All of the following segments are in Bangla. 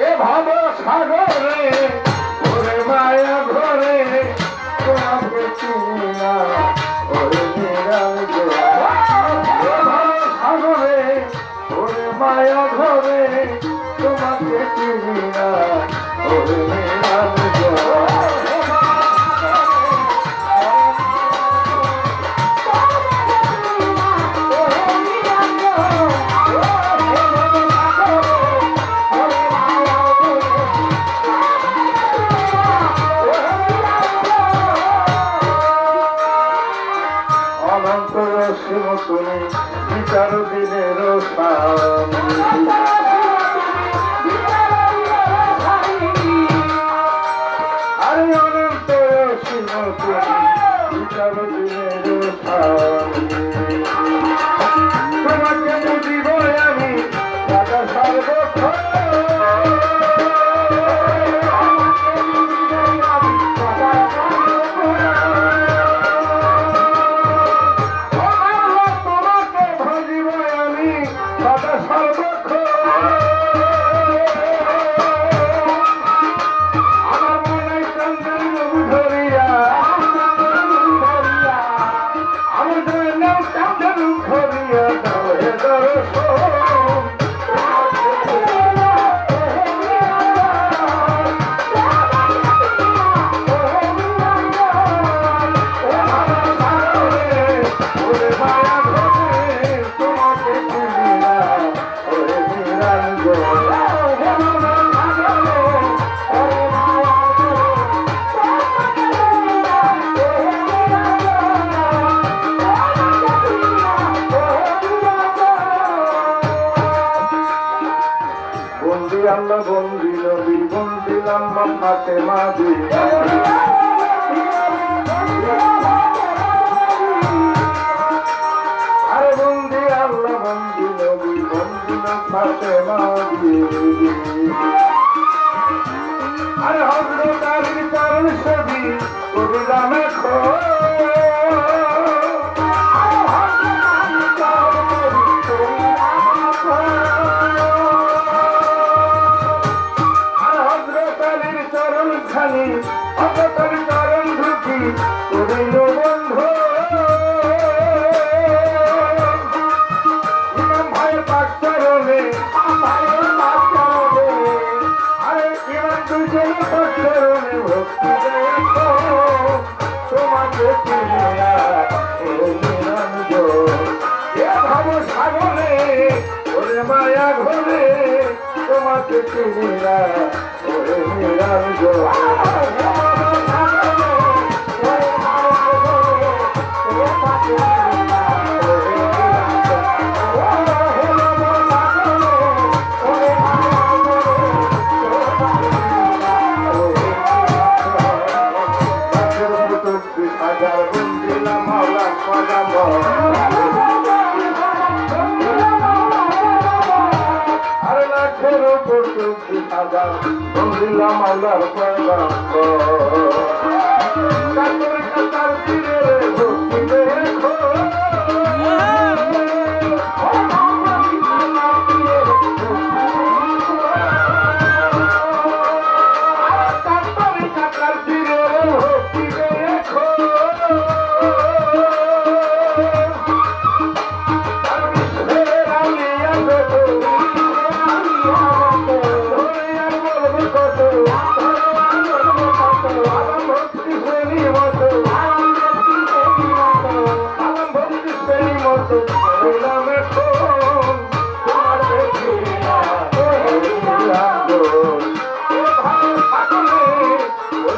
এ ভাব সাগরে তুমি বিচার দিনের আরে অনন্ত রসিম তুমি বিচার দিনের তোমাকে বুঝিব আমি আল্লাহ বন্দি নবী বন্দি লম্বা ফাতে মাদি আরে বন্দি আল্লাহ বন্দি নবী, বন্দি ফাতে মাদি আরে হজরত আলীর চরণ ছবি কবি রামে মায়া ঘরে তোমাকে চিনিয়া ওরে নিরঞ্জন। সাদা বন্দিলাম মাওলার কাতর কাতার তীরে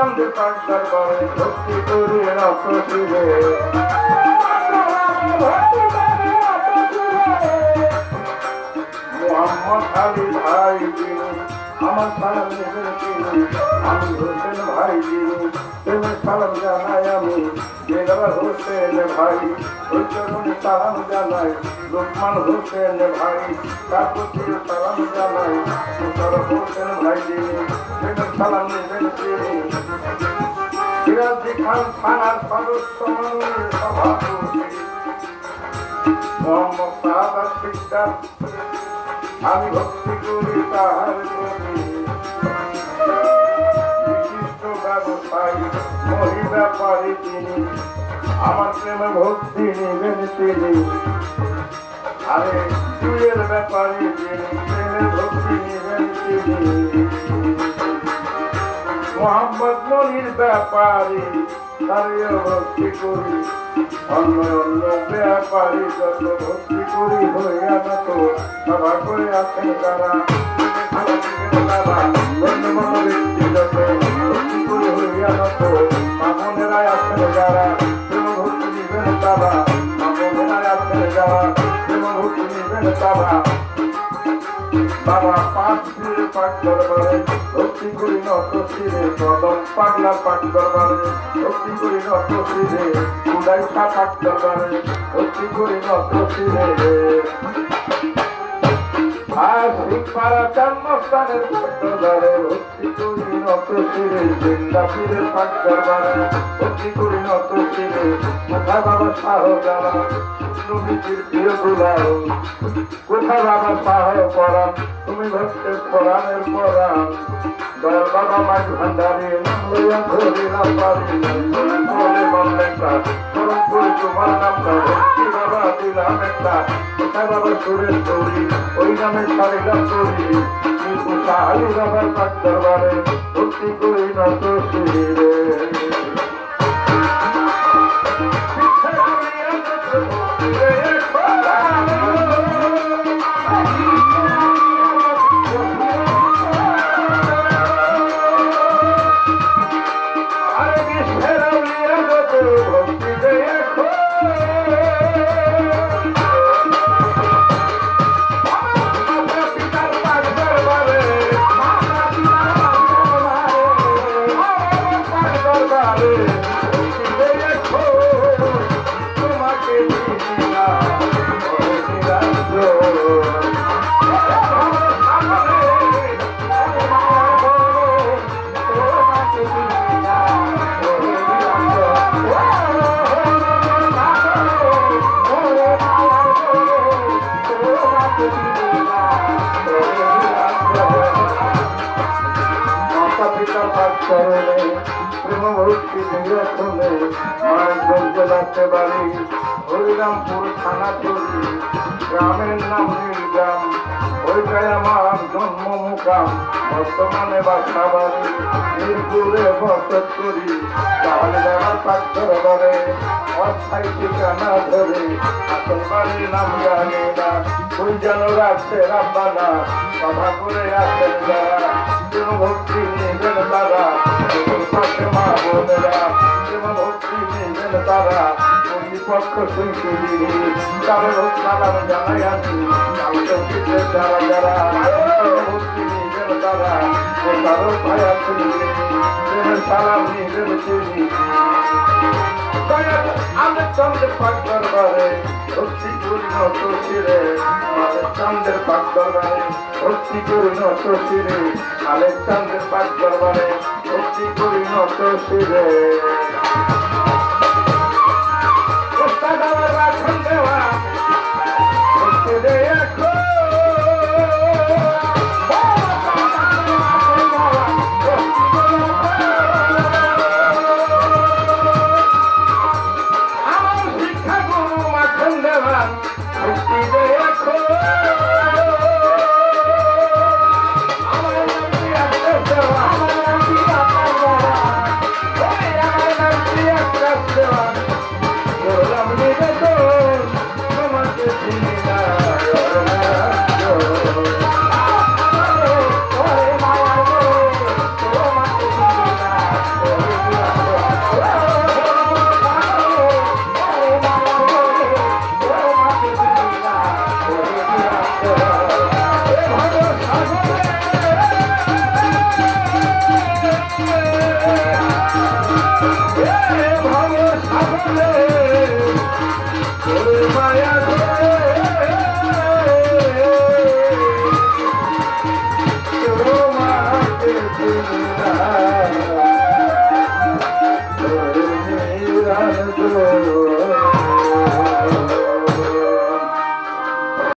চাঁদের পাক দরবারে ভক্তি করি নত শিরে মোহাম্মদ আলী ভাই যিনি আমার সালাম নেবেন তিনি আমি হোসেন ভাই যিনি প্রেমের সালাম জানাই আমি জেলার হোসেন ভাই চরণে সালাম জানাই, লোকমান হোসেন ভাই, তার প্রতি সালাম জানাই মুসার হোসেন ভাই প্রেমের সালাম নেবেন তিনি আমি ভক্তি করি তাহার বিশিষ্ট ব্যবসায়ী মহিলা পারি তিনি আমার প্রেমে ভক্তি নেবেন তিনি আরে দুয়ের ব্যাপারে যিনি প্রেমে ভক্তি নেবেন তিনি মোহাম্মদ মনির ব্যাপারে তারিও ভক্তি করি? অন্য অন্য ব্যাপারে, যত ভক্তি করি হইয়া যত সভা করে আছেন তারা। অন্য মন ব্যক্তি যত ভক্তি করি হইয়া যত মামনেরাই আছেন যারা। প্রেম বাবা পাঁচ ফিরে পাক দরবারে ভক্তি করি নত শিরে কদম পাগলা পাক দরবারে ভক্তি করি নত শিরে উদাই পাক দরবারে ভক্তি করি নত শিরে আর শিখপাড়া জন্মস্থানের দরবারে ভক্তি করি নত শিরে জিন্দা ফিরে পাক দরবারে ভক্তি করি নত শিরে মুখা বাবা শাহ জানা নবীজির প্রিয় দুলাল, কোথা পরাণ? তুমি ভক্তের পরাণের পরাণ। বাবা মাঝ ভান্ডারি লইয়া ধরিলাম পারি একটা, কোথায় বাবা সুরের তরি ওই নামে সারিলাম তরি কিন্তু সাহালি বাবার পাক দরবারে করি তো শিরে চরণে প্রেম ভক্তি নিরসনে মায়ের যোগ্য রাখতে পারি হরিরামপুর থানা তরি গ্রামের নাম নীলগ্রাম ওইটাই আমার জন্ম মুকাম। বর্তমানে বাসা বাড়ি মিরপুরে বসত করি তাহলে যারা পাঠ দরবারে অস্থায়ী ঠিকানা ধরে। আসল বাড়ির নাম জানে না। ওই যেন রাখছে রাব্বানা কথা করে আসেন যারা। ভক্তি নিবেন তারা। মা বোনেরা প্রেম ভক্তি নিবেন তারা প্রতিপক্ষ শুনছি কারণ সালাম জানাই আছি যারা যারা ভক্তি নিবেন তারা ও কারও ভাই আছে প্রেমের সালাম নিবেন তিনি আমি চন্দ্রের পাক দরবারে, ভক্তি নত শিরে চন্দ্রের পাক দরবারে, ভক্তি নত শিরে আলেকচন্দ্রের পাক দরবারে, ভক্তি নত শিরে